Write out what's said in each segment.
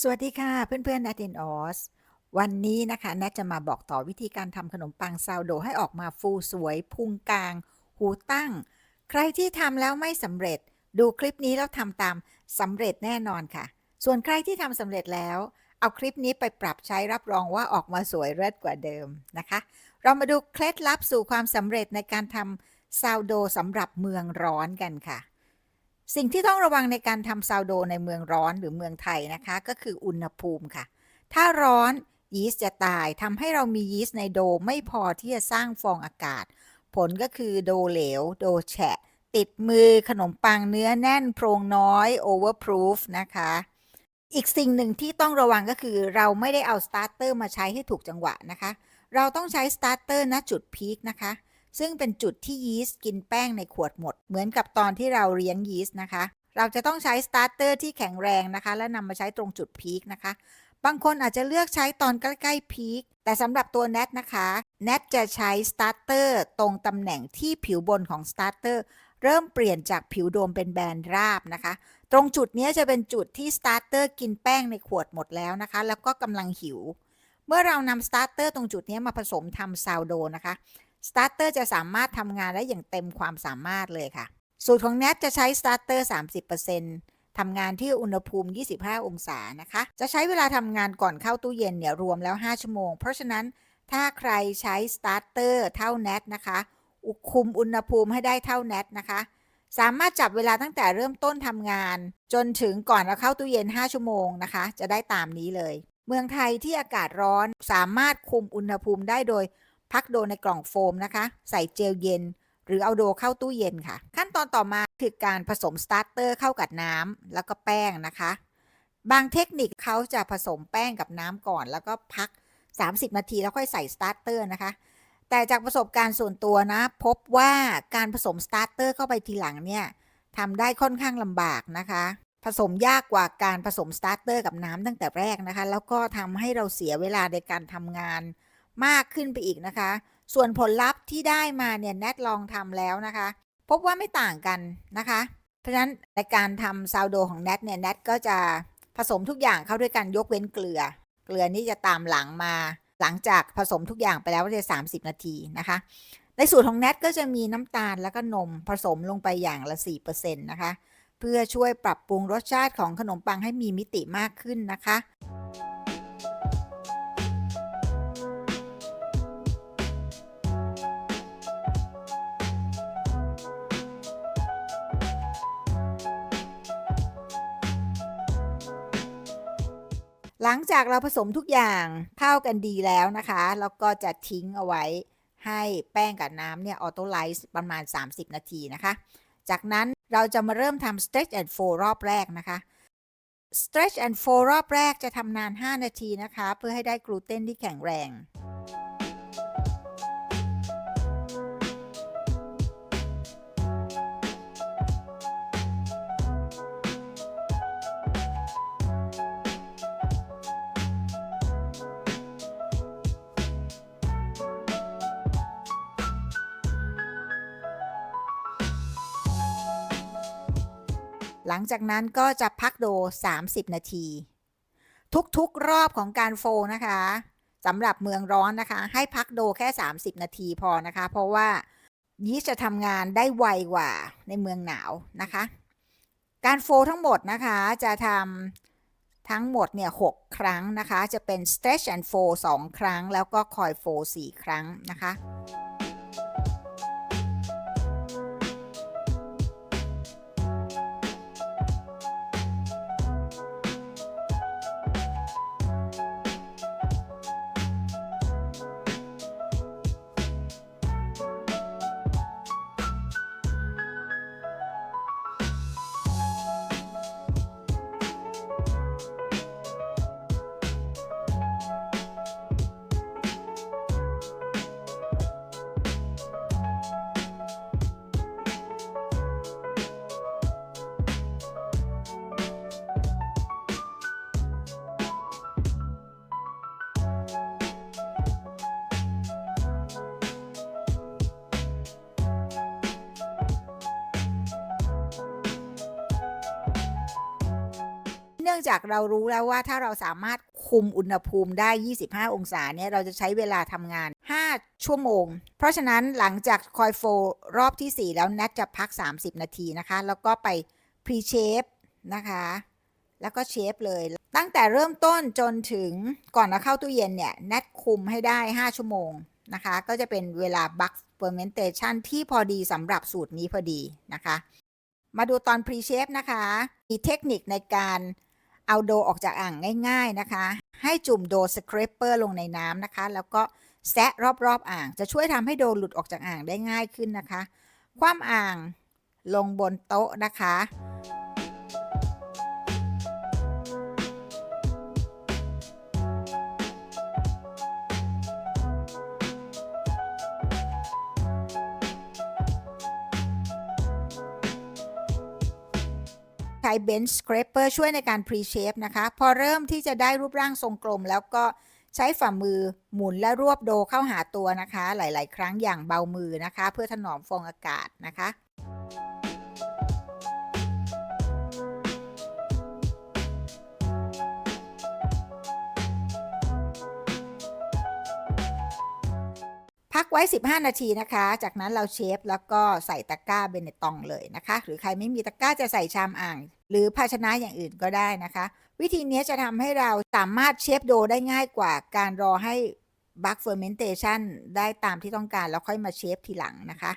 สวัสดีค่ะเพื่อนๆ n a t in Oz วันนี้นะคะแนทจะมาบอกต่อวิธีการทำขนมปังซาวโดให้ออกมาฟูสวย พุงกลาง หูตั้ง ใครที่ทำแล้วไม่สำเร็จ ดูคลิปนี้แล้วทำตามสำเร็จแน่นอนค่ะ ส่วนใครที่ทำสำเร็จแล้ว เอาคลิปนี้ไปปรับใช้รับรองว่าออกมาสวยเลิศกว่าเดิมนะคะ เรามาดูเคล็ดลับสู่ความสำเร็จในการทำซาวโดสำหรับเมืองร้อนกันค่ะ สิ่งที่ต้องระวังในการทำซาวโดในเมืองร้อนหรือเมืองไทยนะคะ ก็คืออุณหภูมิค่ะ ถ้าร้อนยีสต์จะตายทำให้เรามียีสต์ในโดไม่พอที่จะสร้างฟองอากาศ ผลก็คือโดเหลว โดแฉะ ติดมือขนมปังเนื้อแน่นโพรงน้อย overproof นะคะ อีกสิ่งหนึ่งที่ต้องระวังก็คือเราไม่ได้เอาสตาร์เตอร์มาใช้ให้ถูกจังหวะนะคะ เราต้องใช้สตาร์เตอร์ณจุดพีคนะคะ ซึ่งเป็นจุดที่ยีสต์กินแป้งในขวดหมด เหมือนกับตอนที่เราเลี้ยงยีสต์นะคะ เราจะต้องใช้สตาร์เตอร์ที่แข็งแรงนะคะ และนำมาใช้ตรงจุดพีคนะคะ บางคนอาจจะเลือกใช้ตอนใกล้ๆพีคแต่สำหรับตัวแนทนะคะแนทจะใช้สตาร์เตอร์ตรงตำแหน่งที่ผิวบนของสตาร์เตอร์เริ่มเปลี่ยนจากผิวโดมเป็นแบนราบนะคะ ตรงจุดนี้จะเป็นจุดที่สตาร์เตอร์กินแป้งในขวดหมดแล้วนะคะ แล้วก็กำลังหิว เมื่อเรานำสตาร์เตอร์ตรงจุดนี้มาผสมทำซาวโดนะคะ สตาร์เตอร์จะสามารถทำงานได้อย่างเต็มความสามารถเลยค่ะ สูตรของแนทจะใช้สตาร์เตอร์30%ทำงานที่อุณหภูมิ 25 องศานะคะ จะใช้เวลาทำงานก่อนเข้าตู้เย็นเนี่ยรวมแล้ว 5 ชั่วโมง เพราะฉะนั้นถ้าใครใช้สตาร์เตอร์เท่าแนทนะคะอุคุมอุณหภูมิให้ได้เท่าแนทนะคะ สามารถจับเวลาตั้งแต่เริ่มต้นทำงาน จนถึงก่อนเราเข้าตู้เย็น 5 ชั่วโมงนะคะ จะได้ตามนี้เลย เมืองไทยที่อากาศร้อนสามารถคุมอุณหภูมิได้โดย พักโดในกล่องโฟมนะคะ ใส่เจลเย็น หรือเอาโดเข้าตู้เย็นค่ะ ขั้นตอนต่อมาคือการผสมสตาร์เตอร์เข้ากับน้ำแล้วก็แป้งนะคะ บางเทคนิคเขาจะผสมแป้งกับน้ำก่อน แล้วก็พัก 30 นาทีแล้วค่อยใส่สตาร์เตอร์นะคะ แต่จากประสบการณ์ส่วนตัวนะ พบว่าการผสมสตาร์เตอร์เข้าไปทีหลังเนี่ยทำได้ค่อนข้างลำบากนะคะผสมยากกว่าการผสมสตาร์เตอร์กับน้ำตั้งแต่แรกนะคะ แล้วก็ทำให้เราเสียเวลาในการทำงาน มากขึ้นไปอีกนะคะ ส่วนผลลัพธ์ที่ได้มาเนี่ยแนทลองทำแล้วนะคะ พบว่าไม่ต่างกันนะคะ เพราะฉะนั้นในการทำซาวโดของแนทเนี่ยแนทก็จะผสมทุกอย่างเข้าด้วยกันยกเว้นเกลือ เกลือนี่จะตามหลังมา หลังจากผสมทุกอย่างไปแล้วก็จะ30 นาทีนะคะ ในสูตรของแนทก็จะมีน้ำตาลแล้วก็นมผสมลงไปอย่างละ4%นะคะ เพื่อช่วยปรับปรุงรสชาติของขนมปังให้มีมิติมากขึ้นนะคะ หลังจากเราผสมทุกอย่างเข้ากันดีแล้วนะคะแล้วก็จะทิ้งเอาไว้ให้แป้งกับน้ำเนี่ยออโตไลซ์ประมาณ 30 นาทีนะคะ จากนั้นเราจะมาเริ่มทำ stretch and fold รอบแรกนะคะ stretch and fold รอบแรกจะทำนาน 5 นาทีนะคะ เพื่อให้ได้กลูเตนที่แข็งแรง หลังจากนั้นก็จะพักโด 30 นาที ทุกๆรอบของการโฟนะคะสำหรับเมืองร้อนนะคะ ให้พักโดแค่ 30 นาทีพอนะคะ เพราะว่ายีสต์จะทำงานได้ไวกว่าในเมืองหนาวนะคะ การโฟทั้งหมดนะคะจะทำทั้งหมดเนี่ย6ครั้งนะคะ จะเป็น stretch and fold 2 ครั้ง แล้วก็ coil fold 4ครั้งนะคะ นื่องจากเรารู้แล้วว่าถ้าเราสามารถคุมอุณหภูมิได้ 25 องศาเนี่ยเราจะใช้เวลาทำงาน 5 ชั่วโมง เพราะฉะนั้นหลังจากคอยโฟรอบที่ 4 แล้วแนทจะพัก 30 นาทีนะคะ แล้วก็ไปพรีเชฟนะคะ แล้วก็เชฟเลย ตั้งแต่เริ่มต้นจนถึงก่อนจะเข้าตู้เย็นเนี่ยแนทคุมให้ได้ 5 ชั่วโมงนะคะ ก็จะเป็นเวลาบัคเฟอร์เมนเตชันที่พอดีสำหรับสูตรนี้พอดีนะคะมาดูตอนพรีเชฟนะคะ มีเทคนิคในการ เอาโดออกจากอ่างง่ายๆนะคะ ให้จุ่มโดสครปเปอร์ลงในน้ำนะคะ แล้วก็แซะรอบๆอ่าง จะช่วยทำให้โดหลุดออกจากอ่างได้ง่ายขึ้นนะคะ คว่ำอ่างลงบนโต๊ะนะคะ ใช้เบนช์สครปเปอร์ช่วยในการพรีเชฟนะคะ พอเริ่มที่จะได้รูปร่างทรงกลม แล้วก็ใช้ฝ่ามือหมุนและรวบโดเข้าหาตัวนะคะ หลาย ๆ ครั้งอย่างเบามือนะคะ เพื่อถนอมฟองอากาศนะคะ พักไว้ 15 นาทีนะคะ จากนั้นเราเชฟแล้วก็ใส่ตะกร้าเบเนตองเลยนะคะ หรือใครไม่มีตะกร้าจะใส่ชามอ่าง หรือภาชนะอย่างอื่นก็ได้นะคะ วิธีนี้จะทำให้เราสามารถเชฟโดได้ง่ายกว่าการรอให้บัคเฟอร์เมนเทชันได้ตามที่ต้องการแล้วค่อยมาเชฟทีหลังนะคะ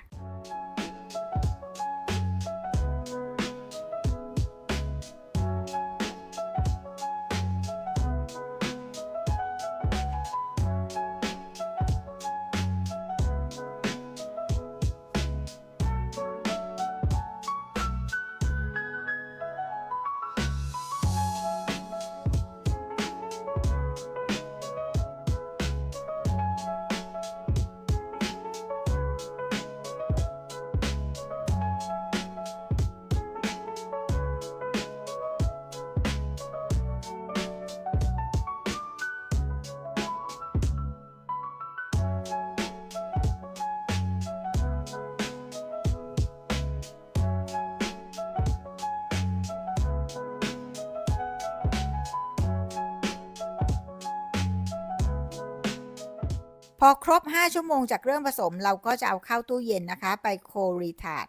พอครบ 5 ชั่วโมงจากเริ่มผสม เราก็จะเอาเข้าตู้เย็นนะคะ ไปโครีทาด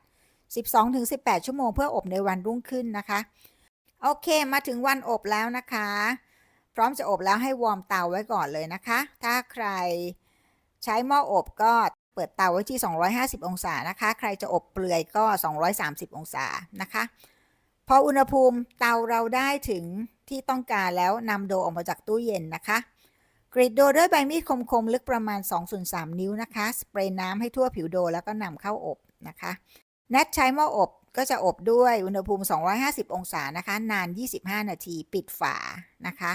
12-18 ชั่วโมงเพื่ออบในวันรุ่งขึ้นนะคะ โอเคมาถึงวันอบแล้วนะคะ พร้อมจะอบแล้วให้วอร์มเตาไว้ก่อนเลยนะคะ ถ้าใครใช้หม้ออบก็เปิดเตาไว้ที่ 250 องศานะคะ ใครจะอบเปลือยก็ 230 องศานะคะ พออุณหภูมิเตาเราได้ถึงที่ต้องการแล้วนำโดออกมาจากตู้เย็นนะคะ กรีดโดด้วยใบมีดคมๆ ลึกประมาณ 2-3 นิ้วนะคะ สเปรย์น้ำให้ทั่วผิวโดแล้วก็นำเข้าอบนะคะแนทใช้หม้ออบก็จะอบด้วยอุณหภูมิ 250 องศานะคะ นาน 25 นาที ปิดฝานะคะ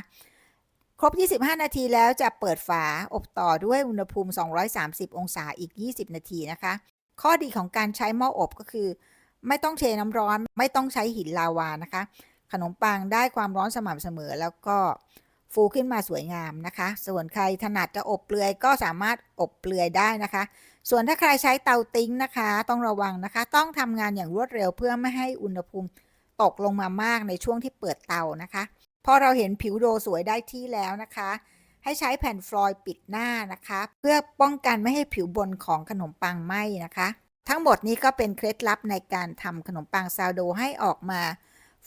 ครบ 25 นาทีแล้วจะเปิดฝาอบต่อด้วยอุณหภูมิ 230 องศาอีก 20 นาทีนะคะ ข้อดีของการใช้หม้ออบก็คือ ไม่ต้องเทน้ำร้อน ไม่ต้องใช้หินลาวานะคะ ขนมปังได้ความร้อนสม่ำเสมอแล้วก็ ฟูขึ้นมาสวยงามนะคะ ส่วนใครถนัดจะอบเปลือยก็สามารถอบเปลือยได้นะคะ ส่วนถ้าใครใช้เตาติ้งนะคะ ต้องระวังนะคะ ต้องทำงานอย่างรวดเร็วเพื่อไม่ให้อุณหภูมิตกลงมามากในช่วงที่เปิดเตานะคะ พอเราเห็นผิวโดสวยได้ที่แล้วนะคะ ให้ใช้แผ่นฟลอยด์ปิดหน้านะคะ เพื่อป้องกันไม่ให้ผิวบนของขนมปังไหม้นะคะ ทั้งหมดนี้ก็เป็นเคล็ดลับในการทำขนมปังซาวโดให้ออกมา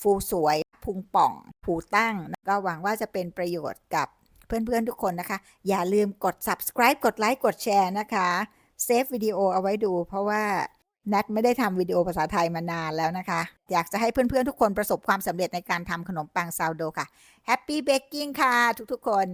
ฟูสวย พุงป่องผูตั้ง ก็หวังว่าจะเป็นประโยชน์กับเพื่อนๆทุกคนนะคะ อย่าลืมกด subscribe กดไลค์กดแชร์นะคะเซฟวิดีโอเอาไว้ดู เพราะว่านัทไม่ได้ทำวิดีโอภาษาไทยมานานแล้วนะคะ อยากจะให้เพื่อนๆทุกคนประสบความสำเร็จในการทำขนมปังซาวโดค่ะแฮปปี้เบกกิ้งค่ะทุกๆคน